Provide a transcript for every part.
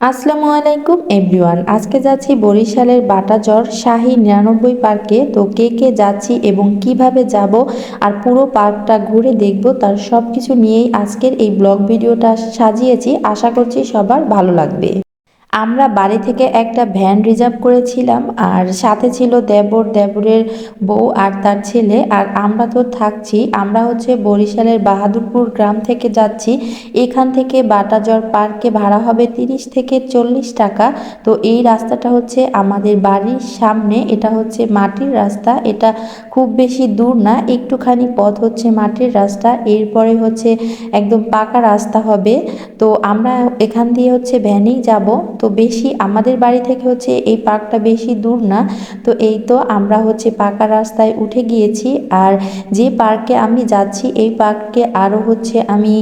আসসালামু আলাইকুম, এভরিওয়ান। আজকে যাচ্ছি বরিশালের বাটাজর শাহী নিরানব্বই পার্কে। তো কে কে যাচ্ছি এবং কীভাবে যাব আর পুরো পার্কটা ঘুরে দেখব, তার সব কিছু নিয়েই আজকের এই ব্লগ ভিডিওটা সাজিয়েছি। আশা করছি সবার ভালো লাগবে। আমরা বাড়ি থেকে একটা ভ্যান রিজার্ভ করেছিলাম, আর সাথে ছিল দেবর। দেবরের বউ আর তার ছেলে, আর আমরা তো থাকছি, আমরা হচ্ছে বরিশালের বাহাদুরপুর গ্রাম থেকে যাচ্ছি। এখান থেকে বাটাজর পার্কে ভাড়া হবে তিরিশ থেকে চল্লিশ টাকা। তো এই রাস্তাটা হচ্ছে আমাদের বাড়ির সামনে, এটা হচ্ছে মাটির রাস্তা। এটা খুব বেশি দূর না, একটুখানি পথ হচ্ছে মাটির রাস্তা। এরপরে হচ্ছে একদম পাকা রাস্তা হবে। তো আমরা এখান দিয়ে হচ্ছে ভ্যানেই যাব। তো বেশি আমাদের বাড়ি থেকে হচ্ছে এই পার্কটা বেশি দূর না। তো এই তো আমরা হচ্ছে পাকা রাস্তায় উঠে গিয়েছি আর যে পার্কে আমি যাচ্ছি এই পার্কে আরও হচ্ছে আমি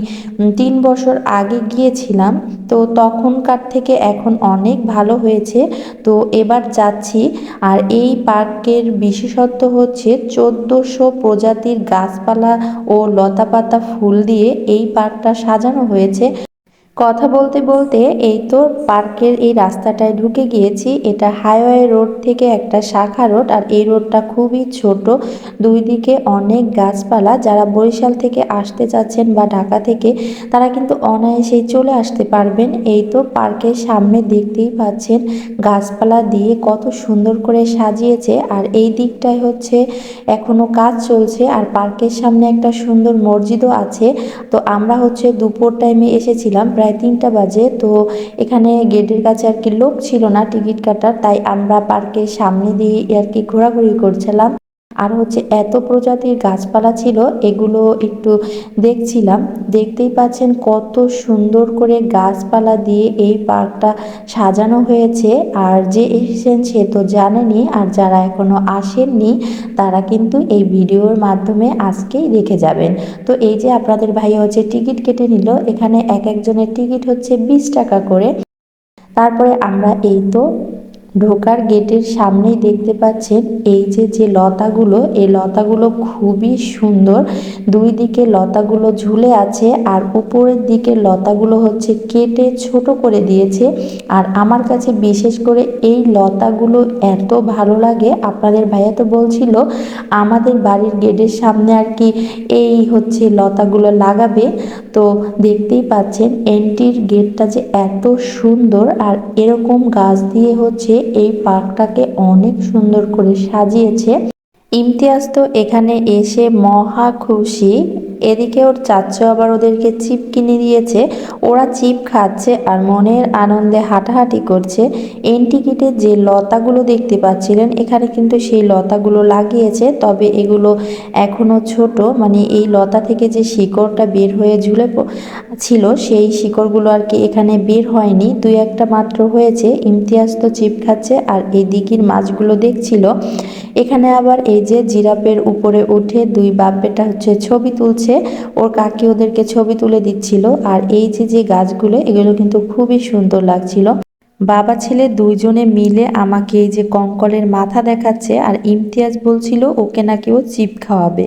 তিন বছর আগে গিয়েছিলাম। তো তখনকার থেকে এখন অনেক ভালো হয়েছে। তো এবার যাচ্ছি আর এই পার্কের বিশেষত্ব হচ্ছে চোদ্দোশো প্রজাতির গাছপালা ও লতাপাতা ফুল দিয়ে এই পার্কটা সাজানো হয়েছে। কথা বলতে বলতে এই তো পার্কের এই রাস্তাটায় ঢুকে গিয়েছি। এটা হাইওয়ে রোড থেকে একটা শাখা রোড আর এই রোডটা খুবই ছোট। দুই দিকে অনেক গাছপালা। যারা বরিশাল থেকে আসতে চাচ্ছেন বা ঢাকা থেকে, তারা কিন্তু অনায়াসেই চলে আসতে পারবেন। এই তো পার্কের সামনে দেখতেই পাচ্ছেন গাছপালা দিয়ে কত সুন্দর করে সাজিয়েছে। আর এই দিকটায় হচ্ছে এখনও কাজ চলছে আর পার্কের সামনে একটা সুন্দর মসজিদও আছে। তো আমরা হচ্ছে দুপুর টাইমে এসেছিলাম। প্রায় প্রায় তিনটা বাজে। তো এখানে গেটের কাছে আর কি লোক ছিল না টিকিট কাটার, তাই আমরা পার্কের সামনে দিয়ে আর কি ঘোরাঘুরি করছিলাম। আর হচ্ছে এত প্রজাতির গাছপালা ছিল, এগুলো একটু দেখছিলাম। দেখতেই পাচ্ছেন কত সুন্দর করে গাছপালা দিয়ে এই পার্কটা সাজানো হয়েছে। আর যে এসেছেন সে তো জানেনি, আর যারা এখনও আসেননি, তারা কিন্তু এই ভিডিওর মাধ্যমে আজকেই দেখে যাবেন। তো এই যে আপনাদের ভাই হচ্ছে টিকিট কেটে নিল, এখানে এক একজনের টিকিট হচ্ছে বিশ টাকা করে। তারপরে আমরা এই তো ঢোকার গেটের সামনেই দেখতে পাচ্ছেন এই যে যে লতাগুলো, এই লতাগুলো খুবই সুন্দর। দুই দিকে লতাগুলো ঝুলে আছে আর উপরের দিকে লতাগুলো হচ্ছে কেটে ছোট করে দিয়েছে। আর আমার কাছে বিশেষ করে এই লতাগুলো এত ভালো লাগে, আপনাদের ভাইয়া তো বলছিল, আমাদের বাড়ির গেটের সামনে আর কি এই হচ্ছে লতাগুলো লাগাবে। তো দেখতেই পাচ্ছেন এন্ট্রির গেটটা যে এত সুন্দর আর এরকম গাছ দিয়ে হচ্ছে এই পার্কটাকে অনেক সুন্দর করে সাজিয়েছে। ইমতিয়াজ তো এখানে এসে মহা খুশি। এদিকে ওর চাচ্ছ আবার ওদেরকে চিপ কিনে দিয়েছে। ওরা চিপ খাচ্ছে আর মনের আনন্দে হাঁটাহাঁটি করছে। এন টিকিটে যে লতাগুলো দেখতে পাচ্ছিলেন, এখানে কিন্তু সেই লতাগুলো লাগিয়েছে, তবে এগুলো এখনও ছোট। মানে এই লতা থেকে যে শিকড়টা বের হয়ে ঝুলে ছিল, সেই শিকড়গুলো আর কি এখানে বের হয়নি। দুই একটা মাত্র হয়েছে। ইমতিয়াজ তো চিপ খাচ্ছে আর এই দিকির মাছগুলো দেখছিল। এখানে আবার এই যে জিরাপের উপরে উঠে দুই বাপ বেটা হচ্ছে ছবি তুলছে। ওর কাকি ওদেরকে ছবি তুলে দিচ্ছিল আর এই যে যে গাছগুলো, এগুলো কিন্তু খুবই সুন্দর লাগছিল। বাবা ছেলে দুইজনে মিলে আমাকে এই যে কঙ্কলের মাথা দেখাচ্ছে আর ইমতিয়াজ বলছিল ওকে নাকি ও চিপ খাওয়াবে।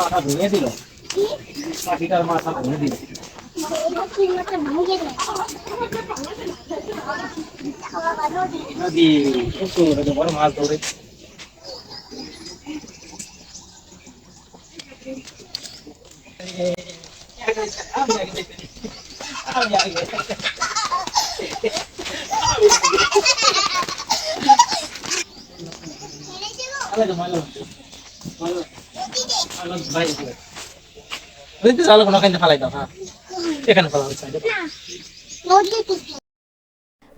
মাথা ভেঙে দিল পাখিটার মাথা ভেঙে দিল। নদী প্রচুর বড় মাছ ধরে চালো কোনো কাইন্দে ফেলাই দাও হ্যাঁ এখানে ফেলা হচ্ছে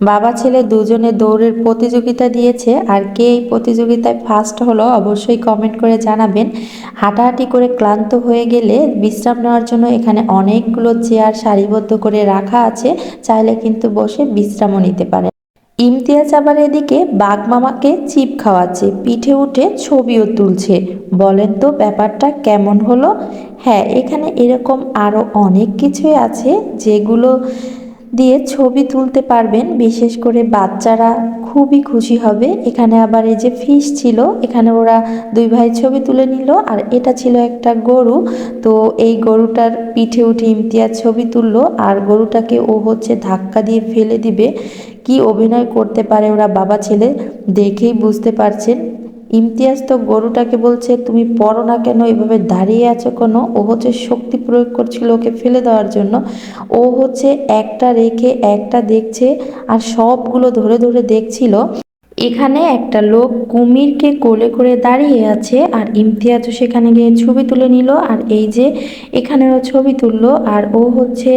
বাবা ছেলে দুজনে দৌড়ের প্রতিযোগিতা দিয়েছে, আর কে এই প্রতিযোগিতায় ফার্স্ট হলো অবশ্যই কমেন্ট করে জানাবেন। হাঁটাহাঁটি করে ক্লান্ত হয়ে গেলে বিশ্রাম নেওয়ার জন্য এখানে অনেকগুলো চেয়ার সারিবদ্ধ করে রাখা আছে, চাইলে কিন্তু বসে বিশ্রামও নিতে পারে ইমতিয়াজ আবার এদিকে বাঘ মামাকে চিপ খাওয়াচ্ছে, পিঠে উঠে ছবিও তুলছে। বলেন তো ব্যাপারটা কেমন হলো? হ্যাঁ এখানে এরকম আরও অনেক কিছুই আছে যেগুলো দিয়ে ছবি তুলতে পারবেন। বিশেষ করে বাচ্চারা খুবই খুশি হবে। এখানে আবার এই যে ফিশ ছিল, এখানে ওরা দুই ভাই ছবি তুলে নিল। আর এটা ছিল একটা গরু। তো এই গরুটার পিঠে উঠে ইমতিয়াজ ছবি তুললো। আর গরুটাকে ও হচ্ছে ধাক্কা দিয়ে ফেলে দিবে। কি অভিনয় করতে পারে ওরা বাবা ছেলে দেখেই বুঝতে পারছেন। ইমতিয়াজ তো গরুটাকে বলছে, তুমি পড়ো না কেন? এভাবে দাঁড়িয়ে আছো কেন? ও হচ্ছে শক্তি প্রয়োগ করছিল ওকে ফেলে দেওয়ার জন্য। ও হচ্ছে একটা রেখে একটা দেখছে আর সবগুলো ধরে ধরে দেখছিল। এখানে একটা লোক কুমিরকে কোলে করে দাঁড়িয়ে আছে আর ইমতিয়াজও সেখানে গিয়ে ছবি তুলে নিল আর এই যে এখানেও ছবি তুললো আর ও হচ্ছে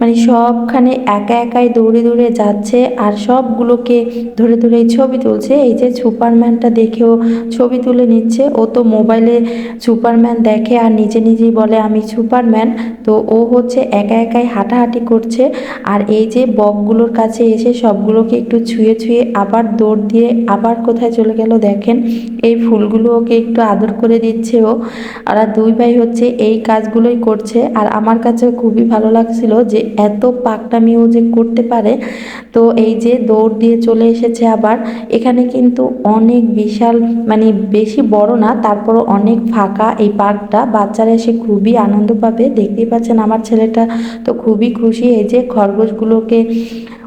মানে সবখানে একা একাই দৌড়ে দৌড়ে যাচ্ছে আর সবগুলোকে ধরে ধরে ছবি তুলছে। এই যে সুপারম্যানটা দেখেও ছবি তুলে নিচ্ছে। ও তো মোবাইলে সুপারম্যান দেখে আর নিজে নিজেই বলে, আমি সুপারম্যান। তো ও হচ্ছে একা একাই হাঁটাহাঁটি করছে। আর এই যে বকগুলোর কাছে এসে সবগুলোকে একটু ছুঁয়ে ছুঁয়ে আবার দৌড় দিয়ে আবার কোথায় চলে গেল দেখেন। এই ফুলগুলো ওকে একটু আদর করে দিচ্ছে ও। আর দুই ভাই হচ্ছে এই কাজগুলোই করছে। আর আমার কাছে খুবই ভালো লাগছিল যে এত পাকনামি ও যে করতে পারে। তো এই যে দৌড় দিয়ে চলে এসেছে আবার। এখানে কিন্তু অনেক বিশাল মানে বেশি বড় না, তারপরও অনেক ফাঁকা এই পার্কটা। বাচ্চারা এসে খুবই আনন্দ পাবে। দেখতেই পাচ্ছেন আমার ছেলেটা তো খুবই খুশি। এই যে খরগোশগুলোকে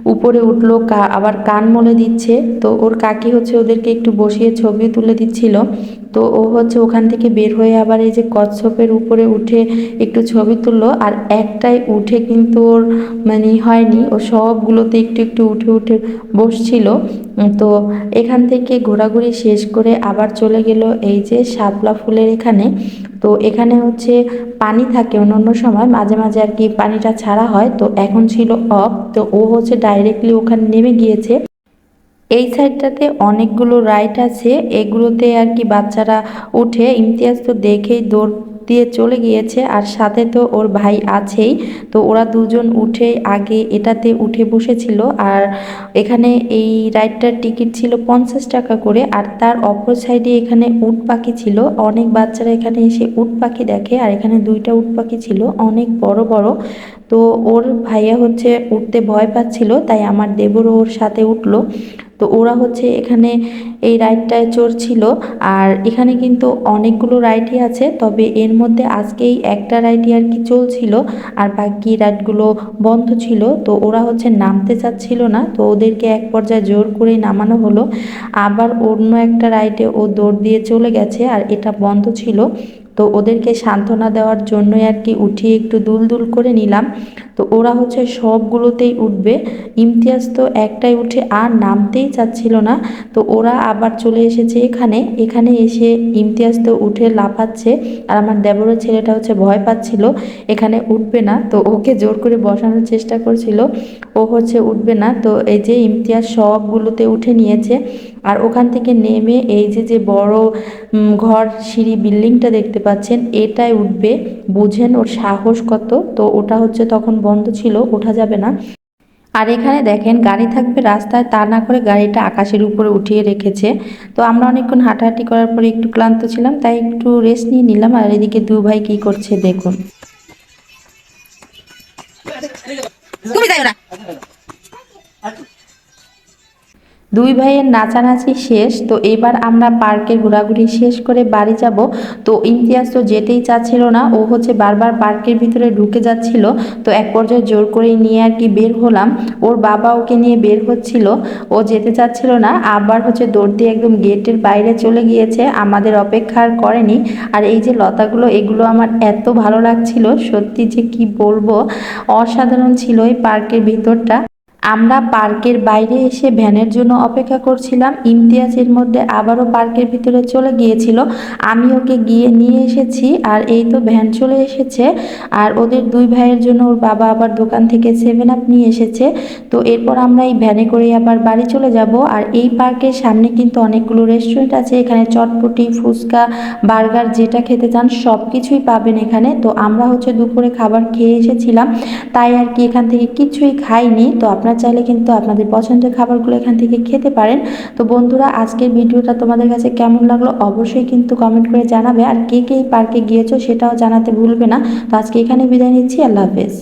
উপরে উঠল, কা- আবার কান মলে দিচ্ছে। তো ওর কাকি হচ্ছে ওদেরকে একটু বসিয়ে ছবি তুলে দিচ্ছিল। তো ও হচ্ছে ওখান থেকে বের হয়ে আবার এই যে কচ্ছপের উপরে উঠে একটু ছবি তুললো। আর একটাই উঠে কিন্তু ওর মানে হয়নি, ও সবগুলোতে একটু একটু উঠে উঠে বসছিল। তো এখান থেকে ঘোরাঘুরি শেষ করে আবার চলে গেল এই যে শাপলা ফুলের এখানে। তো এখানে হচ্ছে পানি থাকে অন্য সময়, মাঝে মাঝে আর কি পানিটা ছাড়া হয়। তো এখন ছিল অফ, তো ও হচ্ছে ডাইরেক্টলি ওখানে নেমে গিয়েছে। এই সাইডটাতে অনেকগুলো রাইড আছে, এগুলোতে আর কি বাচ্চারা উঠে ইমতিয়াজ তো দেখেই দৌড় দিয়ে চলে গিয়েছে, আর সাথে তো ওর ভাই আছেই। তো ওরা দুজন উঠে আগে এটাতে উঠে বসেছিল, আর এখানে এই রাইডটার টিকিট ছিল পঞ্চাশ টাকা করে, আর তার অপর সাইডে এখানে উট পাখি ছিল। অনেক বাচ্চারা এখানে এসে উট পাখি দেখে, আর এখানে দুইটা উট পাখি ছিল, অনেক বড় বড়। তো ওর ভাইয়া হচ্ছে উঠতে ভয় পাচ্ছিল, তাই আমার দেবরও ওর সাথে উঠল। তো ওরা হচ্ছে এখানে এই রাইডটায় চড়ছিল আর এখানে কিন্তু অনেকগুলো রাইডই আছে, তবে এর মধ্যে আজকেই একটা রাইডই আর কি চলছিল আর বাকি রাইডগুলো বন্ধ ছিল। তো ওরা হচ্ছে নামতে চাচ্ছিল না, তো ওদেরকে এক পর্যায়ে জোর করে নামানো হলো। আবার অন্য একটা রাইডে ও দৌড় দিয়ে চলে গেছে আর এটা বন্ধ ছিল। তো ওদেরকে সান্ত্বনা দেওয়ার জন্যই আর কি উঠিয়ে একটু দুল দুল করে নিলাম। তো ওরা হচ্ছে সবগুলোতেই উঠবে। ইমতিয়াজ তো একটাই উঠে আর নামতেই চাচ্ছিল না। তো ওরা আবার চলে এসেছে এখানে। এখানে এসে ইমতিয়াজ তো উঠে লাফাচ্ছে আর আমার দেবরের ছেলেটা হচ্ছে ভয় পাচ্ছিল। এখানে উঠবে না। তো ওকে জোর করে বসানোর চেষ্টা করছিল। ও হচ্ছে উঠবে না। তো এই যে ইমতিয়াজ সবগুলোতে উঠে নিয়েছে। আর ওখান থেকে নেমে এই যে যে বড় ঘর সিঁড়ি বিল্ডিংটা দেখতে পাচ্ছেন, এটাই উঠবে। বুঝেন ওর সাহস কত। তো ওটা হচ্ছে তখন বন্ধ ছিল, ওঠা যাবে না। আর এখানে দেখেন, গাড়ি থাকবে রাস্তায়, তা না করে গাড়িটা আকাশের উপরে উঠিয়ে রেখেছে। তো আমরা অনেকক্ষণ হাঁটাহাঁটি করার পরে একটু ক্লান্ত ছিলাম, তাই একটু রেস্ট নিয়ে নিলাম। আর এদিকে দু ভাই কি করছে দেখুন। দুই ভাইয়ের নাচানাচি শেষ, তো এবার আমরা পার্কে ঘোরাঘুরি শেষ করে বাড়ি যাব। তো ইমতিয়াজ তো যেতেই চাচ্ছিল না, ও হচ্ছে বারবার পার্কের ভিতরে ঢুকে যাচ্ছিল। তো এক পর্যায়ে জোর করে নিয়ে আর কি বের হলাম। ওর বাবা ওকে নিয়ে বের হচ্ছিল, ও যেতে চাচ্ছিল না। আবার হচ্ছে দৌড় দিয়ে একদম গেটের বাইরে চলে গিয়েছে, আমাদের অপেক্ষা আর করেনি। আর এই যে লতাগুলো, এগুলো আমার এত ভালো লাগছিল, সত্যি যে কি বলব, অসাধারণ ছিল এই পার্কের ভিতরটা। আমরা পার্কের বাইরে এসে ভ্যানের জন্য অপেক্ষা করছিলাম। ইমতিয়াজের মধ্যে আবারও পার্কের ভিতরে চলে গিয়েছিল। আমি ওকে গিয়ে নিয়ে এসেছি আর এই তো ভ্যান চলে এসেছে। আর ওদের দুই ভাইয়ের জন্য ওর বাবা আবার দোকান থেকে সেভেন আপ নিয়ে এসেছে। তো এরপর আমরা এই ভ্যানে করে আবার বাড়ি চলে যাব। আর এই পার্কের সামনে কিন্তু অনেকগুলো রেস্টুরেন্ট আছে। এখানে চটপটি, ফুচকা, বার্গার যেটা খেতে চান সব কিছুই পাবেন এখানে। তো আমরা হচ্ছে দুপুরে খাবার খেয়ে এসেছিলাম। তাই আর কি এখান থেকে কিছুই খাইনি। তো আপনারা চাইলে কিন্তু আপনাদের পছন্দের খাবারগুলো এখান থেকে খেতে পারেন। তো বন্ধুরা, আজকের ভিডিওটা তোমাদের কাছে কেমন লাগল অবশ্যই কিন্তু কমেন্ট করে জানাবে। আর কে কে পার্কে গিয়েছো সেটাও জানাতে ভুলবে না। তো আজকে এখানে বিদায় নিচ্ছি। আল্লাহ হাফেজ।